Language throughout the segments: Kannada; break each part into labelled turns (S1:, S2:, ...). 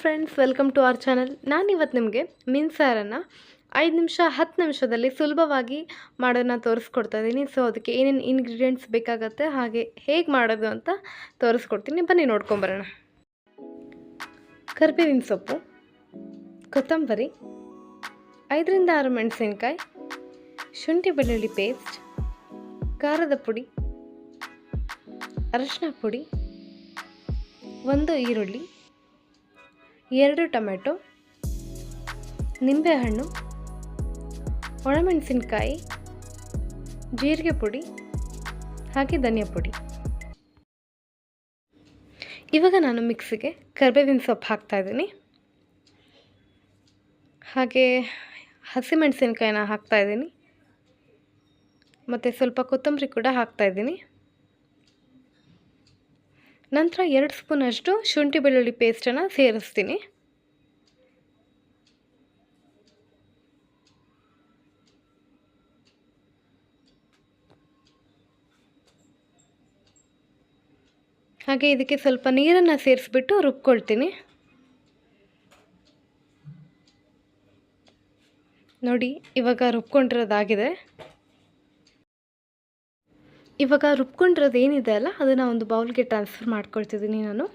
S1: Friends welcome to our channel ನಾನು ಇವತ್ತು ನಿಮಗೆ ಮೀನ್ಸಾರನ್ನು ಐದು ನಿಮಿಷ, ಹತ್ತು ನಿಮಿಷದಲ್ಲಿ ಸುಲಭವಾಗಿ ಮಾಡೋದನ್ನ ತೋರಿಸ್ಕೊಡ್ತಾ ಇದ್ದೀನಿ ಸೊ ಅದಕ್ಕೆ ಏನೇನು ಇಂಗ್ರೀಡಿಯೆಂಟ್ಸ್ ಬೇಕಾಗತ್ತೆ, ಹಾಗೆ ಹೇಗೆ ಮಾಡೋದು ಅಂತ ತೋರಿಸ್ಕೊಡ್ತೀನಿ. ಬನ್ನಿ ನೋಡ್ಕೊಂಬರೋಣ ಕರ್ಬೇವಿನ ಸೊಪ್ಪು, ಕೊತ್ತಂಬರಿ, ಐದರಿಂದ ಆರು ಮೆಣಸಿನ್ಕಾಯಿ, ಶುಂಠಿ ಬೆಳ್ಳುಳ್ಳಿ ಪೇಸ್ಟ್ ಖಾರದ ಪುಡಿ, ಅರಶಿನ ಪುಡಿ, ಒಂದು ಈರುಳ್ಳಿ ಎರಡು ಟೊಮೆಟೊ, ನಿಂಬೆಹಣ್ಣು, ಒಣಮೆಣಸಿನ್ಕಾಯಿ, ಜೀರಿಗೆ ಪುಡಿ, ಹಾಗೆ ಧನಿಯಾ ಪುಡಿ. ಇವಾಗ ನಾನು ಮಿಕ್ಸಿಗೆ ಕರ್ಬೇವಿನ ಸೊಪ್ಪು ಹಾಕ್ತಾಯಿದ್ದೀನಿ ಹಾಗೆ ಹಸಿಮೆಣಸಿನ್ಕಾಯಿನ ಹಾಕ್ತಾಯಿದ್ದೀನಿ ಮತ್ತು ಸ್ವಲ್ಪ ಕೊತ್ತಂಬರಿ ಕೂಡ ಹಾಕ್ತಾಯಿದ್ದೀನಿ ನಂತರ ಎರಡು ಸ್ಪೂನಷ್ಟು ಶುಂಠಿ ಬೆಳ್ಳುಳ್ಳಿ ಪೇಸ್ಟನ್ನು ಸೇರಿಸ್ತೀನಿ. ಹಾಗೆ ಇದಕ್ಕೆ ಸ್ವಲ್ಪ ನೀರನ್ನು ಸೇರಿಸ್ಬಿಟ್ಟು ರುಬ್ಕೊಳ್ತೀನಿ. ನೋಡಿ, ಇವಾಗ ರುಬ್ಕೊಂಡಿರೋದಾಗಿದೆ. ಇವಾಗ ರುಬ್ಕೊಂಡಿರೋದು ಏನಿದೆ ಅಲ್ಲ, ಅದನ್ನು ಒಂದು ಬೌಲ್ಗೆ ಟ್ರಾನ್ಸ್ಫರ್ ಮಾಡ್ಕೊಳ್ತಿದ್ದೀನಿ ನಾನು.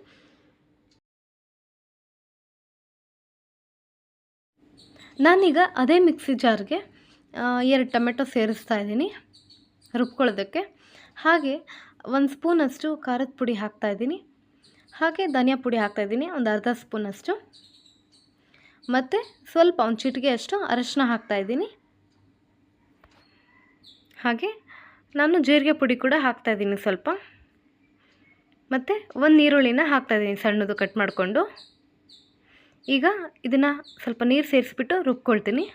S1: ನಾನೀಗ ಅದೇ ಮಿಕ್ಸಿ ಜಾರ್ಗೆ ಎರಡು ಟೊಮೆಟೊ ಸೇರಿಸ್ತಾ ಇದ್ದೀನಿ ರುಬ್ಕೊಳ್ಳೋದಕ್ಕೆ. ಹಾಗೆ ಒಂದು ಸ್ಪೂನಷ್ಟು ಖಾರದ ಪುಡಿ ಹಾಕ್ತಾಯಿದ್ದೀನಿ ಹಾಗೆ ಧನಿಯಾ ಪುಡಿ ಹಾಕ್ತಾಯಿದ್ದೀನಿ ಒಂದು ಅರ್ಧ ಸ್ಪೂನಷ್ಟು. ಮತ್ತು ಸ್ವಲ್ಪ ಒಂದು ಚಿಟಿಗೆ ಅಷ್ಟು ಅರಶಿನ ಹಾಕ್ತಾಯಿದ್ದೀನಿ ಹಾಗೆ ನಾನು ಜೀರಿಗೆ ಪುಡಿ ಕೂಡ ಹಾಕ್ತಾಯಿದ್ದೀನಿ ಸ್ವಲ್ಪ. ಮತ್ತು ಒಂದು ಈರುಳ್ಳಿನ ಹಾಕ್ತಾಯಿದ್ದೀನಿ ಸಣ್ಣದು ಕಟ್ ಮಾಡಿಕೊಂಡು. ಈಗ ಇದನ್ನು ಸ್ವಲ್ಪ ನೀರು ಸೇರಿಸ್ಬಿಟ್ಟು ರುಬ್ಕೊಳ್ತೀನಿ.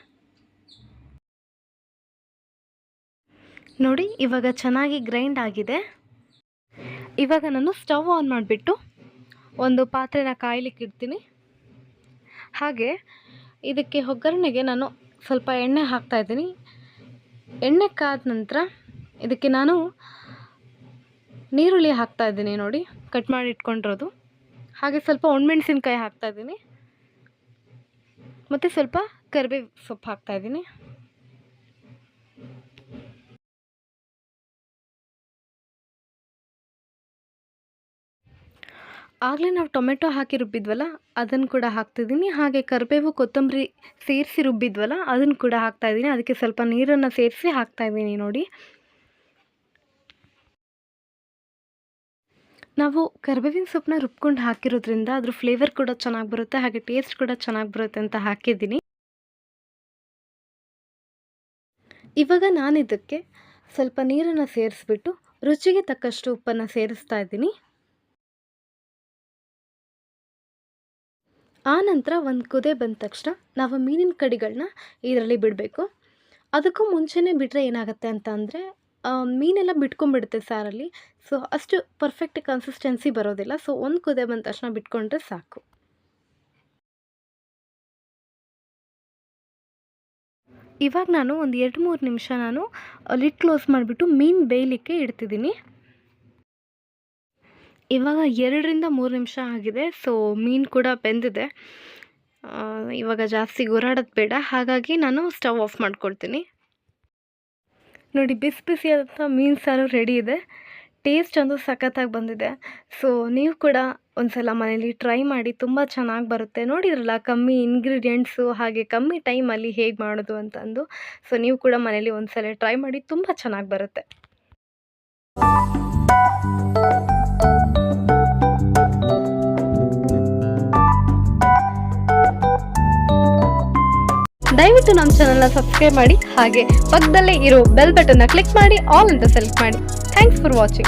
S1: ನೋಡಿ, ಇವಾಗ ಚೆನ್ನಾಗಿ ಗ್ರೈಂಡ್ ಆಗಿದೆ. ಇವಾಗ ನಾನು ಸ್ಟವ್ ಆನ್ ಮಾಡಿಬಿಟ್ಟು ಒಂದು ಪಾತ್ರೆನ ಕಾಯ್ಲಿಕ್ಕೆ ಇಡ್ತೀನಿ. ಹಾಗೆ ಇದಕ್ಕೆ ಒಗ್ಗರಣೆಗೆ ನಾನು ಸ್ವಲ್ಪ ಎಣ್ಣೆ ಹಾಕ್ತಾಯಿದ್ದೀನಿ ಎಣ್ಣೆ ಕಾದ ನಂತರ ಇದಕ್ಕೆ ನಾನು ನೀರುಳ್ಳಿ ಹಾಕ್ತಾ ಇದ್ದೀನಿ ನೋಡಿ. ಕಟ್ ಮಾಡಿ ಇಟ್ಕೊಂಡಿರೋದು. ಹಾಗೆ ಸ್ವಲ್ಪ ಒಣಮೆಣ್ಸಿನ್ಕಾಯಿ ಹಾಕ್ತಾಯಿದ್ದೀನಿ ಮತ್ತು ಸ್ವಲ್ಪ ಕರಿಬೇವು ಸೊಪ್ಪು ಹಾಕ್ತಾಯಿದ್ದೀನಿ ಆಗಲೇ ನಾವು ಟೊಮೆಟೊ ಹಾಕಿ ರುಬ್ಬಿದ್ವಲ್ಲ, ಅದನ್ನು ಕೂಡ ಹಾಕ್ತಿದ್ದೀನಿ ಹಾಗೆ ಕರಿಬೇವು, ಕೊತ್ತಂಬರಿ ಸೇರಿಸಿ ರುಬ್ಬಿದ್ವಲ್ಲ, ಅದನ್ನು ಕೂಡ ಹಾಕ್ತಾಯಿದ್ದೀನಿ ಅದಕ್ಕೆ ಸ್ವಲ್ಪ ನೀರನ್ನು ಸೇರಿಸಿ ಹಾಕ್ತಾಯಿದ್ದೀನಿ ನೋಡಿ. ನಾವು ಕರ್ಬೇವಿನ ಸೊಪ್ಪನ್ನ ರುಬ್ಕೊಂಡು ಹಾಕಿರೋದ್ರಿಂದ ಅದ್ರ ಫ್ಲೇವರ್ ಕೂಡ ಚೆನ್ನಾಗಿ ಬರುತ್ತೆ, ಹಾಗೆ ಟೇಸ್ಟ್ ಕೂಡ ಚೆನ್ನಾಗಿ ಬರುತ್ತೆ ಅಂತ ಹಾಕಿದ್ದೀನಿ. ಇವಾಗ ನಾನು ಇದಕ್ಕೆ ಸ್ವಲ್ಪ ನೀರನ್ನು ಸೇರಿಸ್ಬಿಟ್ಟು ರುಚಿಗೆ ತಕ್ಕಷ್ಟು ಉಪ್ಪನ್ನು ಸೇರಿಸ್ತಾ ಇದ್ದೀನಿ. ಆನಂತರ ನಂತರ ಒಂದು ಕುದೆ ಬಂದ ತಕ್ಷಣ ನಾವು ಮೀನಿನ ಕಡಿಗಳನ್ನ ಇದರಲ್ಲಿ ಬಿಡಬೇಕು. ಅದಕ್ಕೂ ಮುಂಚೆನೇ ಬಿಟ್ಟರೆ ಏನಾಗುತ್ತೆ ಅಂತ ಅಂದರೆ ಮೀನೆಲ್ಲ ಬಿಟ್ಕೊಂಡ್ಬಿಡುತ್ತೆ ಸಾರಲ್ಲಿ ಸೊ ಅಷ್ಟು ಪರ್ಫೆಕ್ಟ್ ಕನ್ಸಿಸ್ಟೆನ್ಸಿ ಬರೋದಿಲ್ಲ. ಸೊ ಒಂದು ಕುದೆ ಬಂದ ತಕ್ಷಣ ಬಿಟ್ಕೊಂಡ್ರೆ ಸಾಕು. ಇವಾಗ ನಾನು ಒಂದು ಎರಡು ಮೂರು ನಿಮಿಷ ನಾನು ಲಿಟ್ ಕ್ಲೋಸ್ ಮಾಡಿಬಿಟ್ಟು ಮೀನು ಬೇಯಲಿಕ್ಕೆ ಇಡ್ತಿದ್ದೀನಿ. ಇವಾಗ ಎರಡರಿಂದ ಮೂರು ನಿಮಿಷ ಆಗಿದೆ. ಸೊ ಮೀನು ಕೂಡ ಬೆಂದಿದೆ. ಇವಾಗ ಜಾಸ್ತಿ ಗುರಾಡೋದು ಬೇಡ. ಹಾಗಾಗಿ ನಾನು ಸ್ಟವ್ ಆಫ್ ಮಾಡ್ಕೊಳ್ತೀನಿ. ನೋಡಿ ಬಿಸಿ ಬಿಸಿಯಾದಂಥ ಮೀನು ಸಾರು ರೆಡಿ ಇದೆ. ಟೇಸ್ಟ್ ಅಂತೂ ಸಖತ್ತಾಗಿ ಬಂದಿದೆ. ಸೊ ನೀವು ಕೂಡ ಒಂದ್ಸಲ ಮನೇಲಿ ಟ್ರೈ ಮಾಡಿ ತುಂಬ ಚೆನ್ನಾಗಿ ಬರುತ್ತೆ. ನೋಡಿದ್ರಲ್ಲ ಕಮ್ಮಿ ಇಂಗ್ರೀಡಿಯೆಂಟ್ಸು ಹಾಗೆ ಕಮ್ಮಿ ಟೈಮಲ್ಲಿ ಹೇಗೆ ಮಾಡೋದು ಅಂತಂದು. ಸೊ ನೀವು ಕೂಡ ಮನೇಲಿ ಒಂದು ಸಲ ಟ್ರೈ ಮಾಡಿ ತುಂಬ ಚೆನ್ನಾಗಿ ಬರುತ್ತೆ. ದಯವಿಟ್ಟು ನಮ್ಮ ಚಾನಲ್ನ ಸಬ್ಸ್ಕ್ರೈಬ್ ಮಾಡಿ, ಹಾಗೆ ಪಕ್ಕದಲ್ಲೇ ಇರೋ ಬೆಲ್ ಬಟನ್ನ ಕ್ಲಿಕ್ ಮಾಡಿ ಆಲ್ ಅಂತ ಸೆಲೆಕ್ಟ್ ಮಾಡಿ. Thanks for watching